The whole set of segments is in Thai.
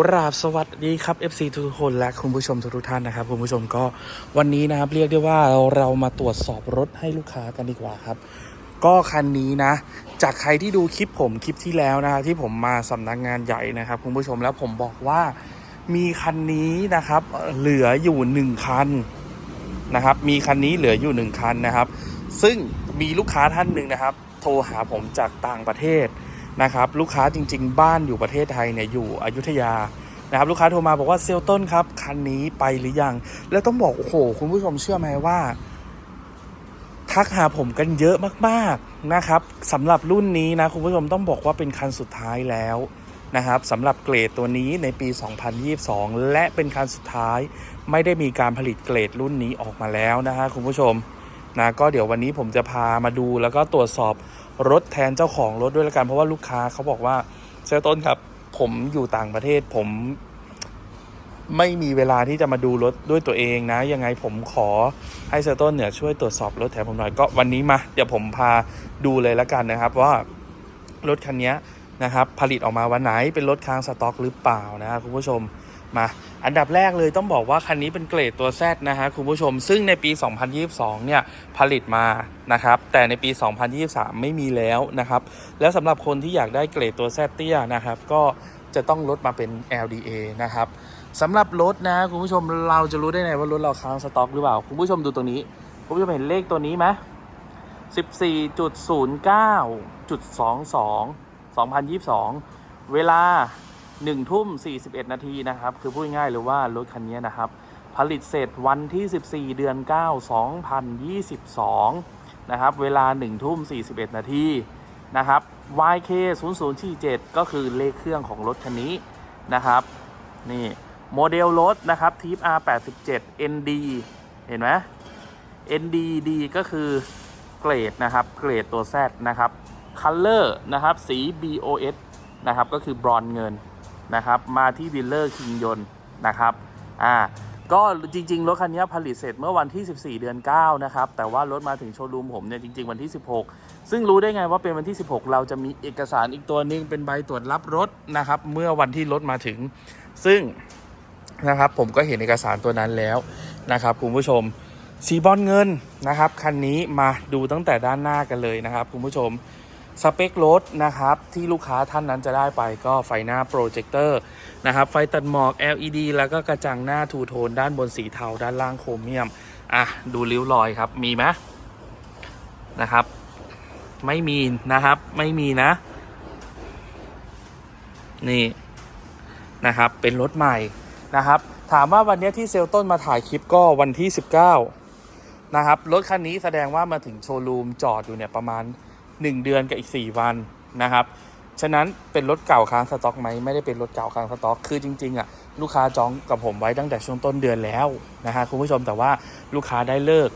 กราบสวัสดีครับ FC ทุกคนและคุณผู้ชมทุกท่านนะครับคุณผู้ชมก็วันนี้นะครับเรียกได้ว่าเราเรามาตรวจสอบรถให้ลูกค้ากันดีกว่าครับ ก็คันนี้นะ จากใครที่ดูคลิปผมคลิปที่แล้วนะครับที่ผมมาสำนักงานใหญ่นะครับคุณผู้ชมแล้วผมบอกว่ามีคันนี้นะครับเอ่อเหลืออยู่หนึ่งคันนะครับมีคันนี้เหลืออยู่หนึ่งคันนะครับ ซึ่งมีลูกค้าท่านหนึ่งนะครับ โทรหาผมจากต่างประเทศ นะครับลูกค้าจริง ๆ บ้านอยู่ประเทศไทยเนี่ยอยู่อยุธยานะครับลูกค้าโทรมาบอกว่าเซลต้นครับคันนี้ไปหรือยัง แล้วต้องบอกโอ้โหคุณผู้ชมเชื่อไหมว่าทักหาผมกันเยอะมากๆนะครับสำหรับรุ่นนี้นะคุณผู้ชมต้องบอกว่าเป็นคันสุดท้ายแล้วนะครับสำหรับเกรดตัวนี้ในปี 2022 และเป็นคันสุดท้ายไม่ได้มีการผลิตเกรดรุ่นนี้ออกมาแล้วนะฮะคุณผู้ชมนะก็เดี๋ยววันนี้ผมจะพามาดูแล้วก็ตรวจสอบ รถแทนเจ้าของรถด้วยละกันเพราะว่าลูกค้าเขาบอกว่าเซลต้นครับ ผมอยู่ต่างประเทศผม ไม่มีเวลาที่จะมาดูรถด้วยตัวเองนะ ยังไงผมขอให้เซอร์ต้นเนี่ยช่วยตรวจสอบรถแทนผมหน่อยก็วันนี้มาเดี๋ยวผมพาดูเลยล้วกันนะครับ ว่ารถคันนี้นะครับ ผลิตออกมาวันไหนเป็นรถค้างสต็อกหรือเปล่านะครับคุณผู้ชม มาอันดับแรกเลยต้องบอกว่าคันนี้เป็นเกรดตัว Z นะฮะคุณผู้ชม ซึ่งในปี 2022 เนี่ยผลิตมานะครับ แต่ในปี 2023 ไม่มีแล้วนะครับ แล้วสำหรับคนที่อยากได้เกรดตัว Z เตี้ยนะครับ ก็จะต้องลดมาเป็น LDA นะครับสำหรับรถนะคุณผู้ชมเราจะรู้ได้ไงว่ารถเราค้างสต็อกหรือเปล่า คุณผู้ชมดูตรงนี้ คุณผู้ชมเห็นเลขตัวนี้ไหม14.09.22 2022 เวลา 1ทุ่ม41 นาทีนะครับ คือพูดง่ายๆเลยว่ารถคันนี้นะครับ ผลิตเสร็จวันที่ 14 เดือน 9 2022 นะครับ เวลา1ทุ่ม41 นาทีนะครับ YK 0 0 4 7ก็คือเลขเครื่องของรถคันนี้นะครับ นี่ โมเดลรถนะครับ Type R87 ND เห็นไหม ND D ก็คือเกรดนะครับ เกรดตัว Z นะครับ Color นะครับ สี BOS นะครับ ก็คือบรอนเงิน นะครับ มาที่ดีลเลอร์คิงยนนะครับอ่าก็จริง ๆ รถคันนี้ผลิตเสร็จเมื่อวันที่ 14 เดือน 9 นะครับ แต่ว่ารถมาถึงโชว์รูมผมเนี่ยจริง ๆ วันที่ 16 ซึ่งรู้ได้ไงว่าเป็นวันที่ 16 เราจะมีเอกสารอีกตัวหนึงเป็นใบตรวจรับรถนะครับ เมื่อวันที่รถมาถึง ซึ่งนะครับผมก็เห็นเอกสารตัวนั้นแล้วนะครับคุณผู้ชมสีบอลเงินนะครับคันนี้มาดูตั้งแต่ด้านหน้ากันเลยนะครับคุณผู้ชม สเปครถนะครับที่ลูกค้าท่านนั้นจะได้ไปก็ไฟหน้าโปรเจคเตอร์นะครับไฟตัดหมอก LED แล้วก็กระจังหน้าทูโทนด้านบนสีเทาด้านล่างโครเมียม อะ ดูริ้วรอยครับ มีไหมนะครับ ไม่มีนะครับ ไม่มีนะ นี่นะครับ เป็นรถใหม่นะครับ ถามว่าวันนี้ที่เซลต้นมาถ่ายคลิปก็วันที่ 19 นะครับ รถคันนี้แสดงว่ามาถึงโชว์รูมจอดอยู่เนี่ยประมาณ 1 เดือนกับอีก 4 วันนะครับ ฉะนั้นเป็นรถเก่าค้างสต็อกไหมไม่ได้เป็นรถเก่าค้างสต็อก คือจริงๆอะลูกค้าจองกับผมไว้ตั้งแต่ช่วงต้นเดือนแล้วนะฮะคุณผู้ชมแต่ว่าลูกค้าได้เลิก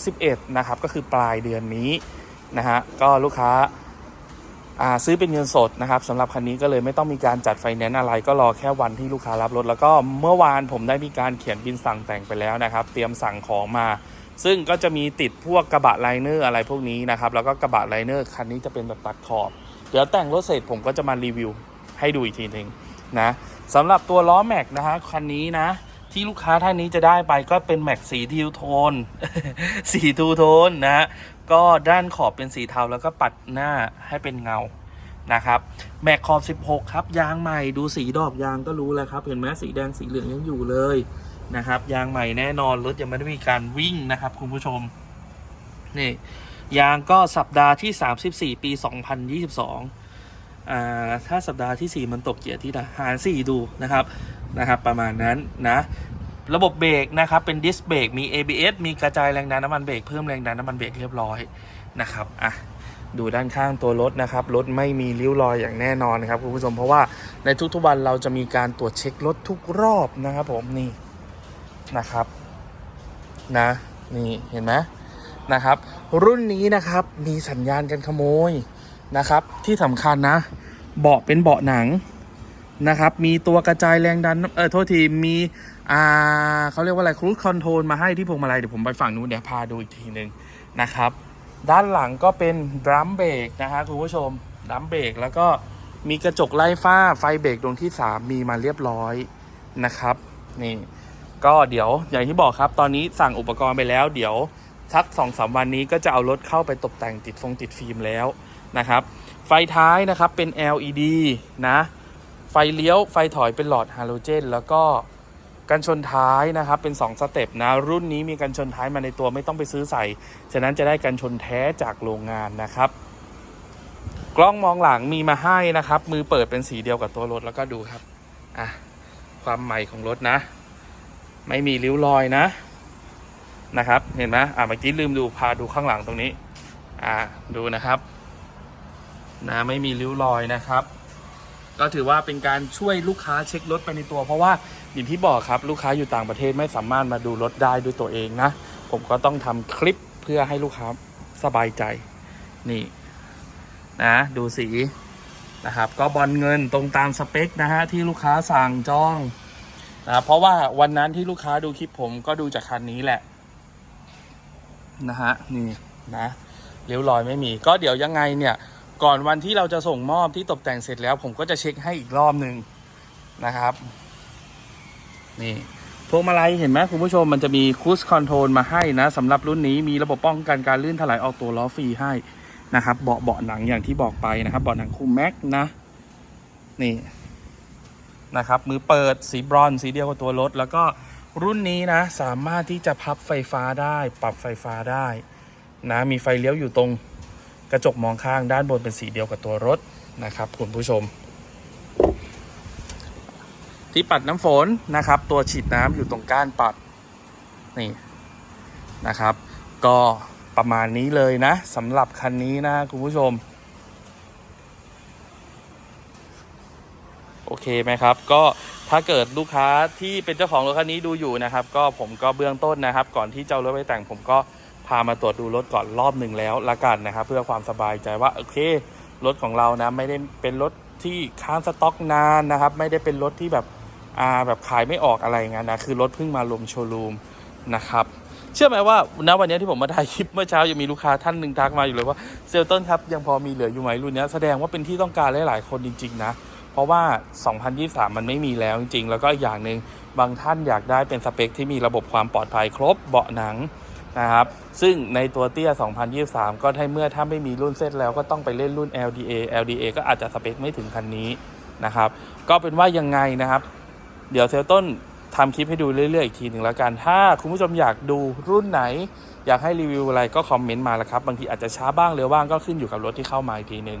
31 นะครับ ก็คือปลายเดือนนี้นะฮะก็ลูกค้าอ่าซื้อเป็นเงินสดนะครับสำหรับคันนี้ก็เลยไม่ต้องมีการจัดไฟแนนซ์อะไร ก็รอแค่วันที่ลูกค้ารับรถ แล้วก็เมื่อวานผมได้มีการเขียนบินสั่งแต่งไปแล้วนะครับ เตรียมสั่งของมา ซึ่งก็จะมีติดพวกกระบะไลเนอร์อะไรพวกนี้นะครับ แล้วก็กระบะไลเนอร์คันนี้จะเป็นแบบตัดขอบ เดี๋ยวแต่งรถเสร็จผมก็จะมารีวิวให้ดูอีกทีหนึ่งนะสำหรับตัวล้อแม็กนะฮะคันนี้นะ ที่ลูกค้าท่านนี้จะได้ไปก็เป็นแม็กสีทิวโทน สีทูโทนนะฮะก็ด้านขอบเป็นสีเทาแล้วก็ปัดหน้าให้เป็นเงานะครับแม็กขอบ 16 ครับ ยางใหม่ดูสีดอกยางก็รู้แล้วครับ เห็นไหมสีแดงสีเหลืองยังอยู่เลย นะครับ ยางใหม่แน่นอนรถยังไม่ได้มีการวิ่งนะครับคุณผู้ชมนี่ยางก็สัปดาห์ที่ 34 ปี 2022อ่าถ้าสัปดาห์ที่ 4 มันตกเกียร์ที่ละหาร4ดูนะครับนะครับ ประมาณนั้นนะระบบเบรกนะครับเป็นดิสเบรกมี ABS มีกระจายแรงดันน้ำมันเบรกเพิ่มแรงดันน้ำมันเบรกเรียบร้อยนะครับอะดูด้านข้างตัวรถนะครับรถไม่มีริ้วรอยอย่างแน่นอนนะครับคุณผู้ชมเพราะว่าในทุกๆวันเราจะมีการตรวจเช็ครถทุกรอบนะครับผมนี่ นะครับนะนี่เห็นไหมนะครับ รุ่นนี้นะครับมีสัญญาณการขโมยนะครับ ที่สำคัญนะ เบาะเป็นเบาะหนังนะครับ มีตัวกระจายแรงดัน เออโทษที มีอ่าเขาเรียกว่าอะไรครู i คอนโทรลมาให้ที่พวงมาลัย เดี๋ยวผมไปฝั่งนู้นเดี๋ยวพาดูอีกทีหนึ่งนะครับ ด้านหลังก็เป็นดรัมเบรกนะฮะคุณผู้ชมดรัมเบรกแล้วก็มีกระจกไล่ฟ้าไฟเบรกดวงที่ 3 มีมาเรียบร้อยนะครับ นี่ ก็เดี๋ยวอย่างที่บอกครับตอนนี้สั่งอุปกรณ์ไปแล้ว เดี๋ยวสักสองสามวันนี้ก็จะเอารถเข้าไปตกแต่งติดฟงติดฟิล์มแล้วนะครับ ไฟท้ายนะครับเป็น LED นะ ไฟเลี้ยวไฟถอยเป็นหลอดฮาโลเจน แล้วก็กันชนท้ายนะครับเป็น 2 สเต็ปนะรุ่นนี้มีกันชนท้ายมาในตัวไม่ต้องไปซื้อใส่ ฉะนั้นจะได้กันชนแท้จากโรงงานนะครับ กล้องมองหลังมีมาให้นะครับ มือเปิดเป็นสีเดียวกับตัวรถแล้วก็ดูครับอะความใหม่ของรถนะ ไม่มีริ้วรอยนะนะครับ เห็นไหมอะเมื่อกี้ลืมดูพาดูข้างหลังตรงนี้ อะดูนะครับนะไม่มีริ้วรอยนะครับ ก็ถือว่าเป็นการช่วยลูกค้าเช็ครถไปในตัว เพราะว่าอย่างที่บอกครับลูกค้าอยู่ต่างประเทศไม่สามารถมาดูรถได้ด้วยตัวเองนะ ผมก็ต้องทำคลิปเพื่อให้ลูกค้าสบายใจนี่นะดูสีนะครับ ก็บอลเงินตรงตามสเปคนะฮะที่ลูกค้าสั่งจอง นะเพราะว่าวันนั้นที่ลูกค้าดูคลิปผมก็ดูจากคันนี้แหละ นะฮะนี่นะเลี้ยวรอยไม่มี ก็เดี๋ยวยังไงเนี่ย ก่อนวันที่เราจะส่งมอบที่ตกแต่งเสร็จแล้ว ผมก็จะเช็คให้อีกรอบหนึ่งนะครับ นี่พวงมาลัยเห็นไหมคุณผู้ชมมันจะมีคูสคอนโทรลมาให้นะสำหรับรุ่นนี้มีระบบป้องกันการลื่นถลายออกตัวล้อฟรีให้นะครับ เบาะเบาะหนังอย่างที่บอกไปนะครับ เบาะหนังคูแม็กนะ นี่ นะครับ มือเปิดสีบรอนสีเดียวกับตัวรถ แล้วก็รุ่นนี้นะ สามารถที่จะพับไฟฟ้าได้ ปรับไฟฟ้าได้นะ มีไฟเลี้ยวอยู่ตรงกระจกมองข้างด้านบนเป็นสีเดียวกับตัวรถนะครับคุณผู้ชม ที่ปัดน้ำฝนนะครับ ตัวฉีดน้ำอยู่ตรงก้านปัดนี่นะครับ ก็ประมาณนี้เลยนะสำหรับคันนี้นะคุณผู้ชม โอ เคไหมครับ ก็ถ้าเกิดลูกค้าที่เป็นเจ้าของรถคันนี้ดูอยู่นะครับ ก็ผมก็เบื้องต้นนะครับ ก่อนที่จะเอารถไปแต่งผมก็พามาตรวจดูรถก่อนรอบหนึ่งแล้วละกันนะครับ เพื่อความสบายใจว่าโอเครถของเรานะไม่ได้เป็นรถที่ค้างสต็อกนานนะครับ ไม่ได้เป็นรถที่แบบอ่าแบบขายไม่ออกอะไรเงี้ยนะคือรถเพิ่งมาลงโชว์รูมนะครับเชื่อไหมว่าณวันนี้ที่ผมมาถ่ายคลิปเมื่อเช้ายังมีลูกค้าท่านหนึ่งทักมาอยู่เลยว่าเซลต้นครับยังพอมีเหลืออยู่ไหมรุ่นนี้แสดงว่าเป็นที่ต้องการหลายๆคนจริง ๆ นะ ราะว่า 2023 มันไม่มีแล้วจริงๆ แล้วก็อีกอย่างหนึ่งบางท่านอยากได้เป็นสเปคที่มีระบบความปลอดภัยครบเบาะหนังนะครับ ซึ่งในตัวเตี้ย 2023 ก็ให้เมื่อถ้าไม่มีรุ่นเซตแล้วก็ต้องไปเล่นรุ่น LDA LDA ก็อาจจะสเปคไม่ถึงคันนี้นะครับ ก็เป็นว่ายังไงนะครับ เดี๋ยวเซลต้นทำคลิปให้ดูเรื่อย ๆ อีกทีหนึ่งแล้วกัน ถ้าคุณผู้ชมอยากดูรุ่นไหน อยากให้รีวิวอะไรก็คอมเมนต์มาล้วครับ บางทีอาจจะช้าบ้างเร็วบ้างก็ขึ้นอยู่กับรถที่เข้ามาอีกทีหนึ่ง